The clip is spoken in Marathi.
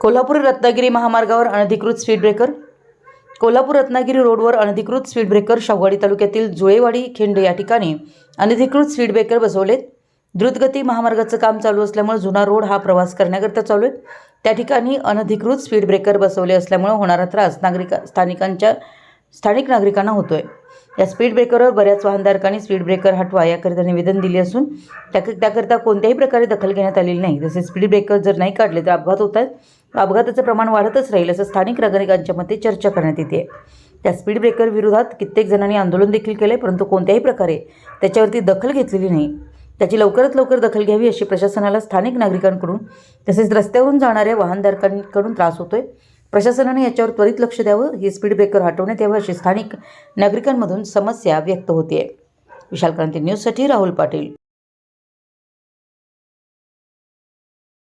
कोल्हापूर रत्नागिरी महामार्गावर अनधिकृत स्पीड ब्रेकर कोल्हापूर रत्नागिरी रोडवर अनधिकृत स्पीड ब्रेकर शाहवाडी तालुक्यातील जुळेवाडी खिंड या ठिकाणी अनधिकृत स्पीड ब्रेकर बसवलेत. द्रुतगती महामार्गाचं काम चालू असल्यामुळे जुना रोड हा प्रवास करण्याकरता चालू आहे. त्या ठिकाणी अनधिकृत स्पीड ब्रेकर बसवले असल्यामुळे होणारा त्रास नागरिका स्थानिकांच्या स्थानिक नागरिकांना होतो आहे या स्पीड ब्रेकरवर बऱ्याच वाहनधारकांनी स्पीड ब्रेकर हटवा याकरिता निवेदन दिले असून त्या त्याकरिता कोणत्याही प्रकारे दखल घेण्यात आलेली नाही. तसेच स्पीड ब्रेकर जर नाही काढले तर अपघात होत आहेत. अपघाताचं प्रमाण वाढतच राहील असं स्थानिक नागरिकांच्या मते चर्चा करण्यात येते. त्या स्पीड ब्रेकर विरोधात कित्येक जणांनी आंदोलन देखील केले परंतु कोणत्याही प्रकारे त्याच्यावरती दखल घेतलेली नाही. त्याची लवकरात लवकर दखल घ्यावी अशी प्रशासनाला स्थानिक नागरिकांकडून तसेच रस्त्यावरून जाणाऱ्या वाहनधारकांकडून त्रास होतोय. प्रशासनाने याच्यावर त्वरित लक्ष द्यावं ही स्पीड ब्रेकर हटवण्यात यावं अशी स्थानिक नागरिकांमधून समस्या व्यक्त होते विशाल क्रांती न्यूजसाठी राहुल पाटील.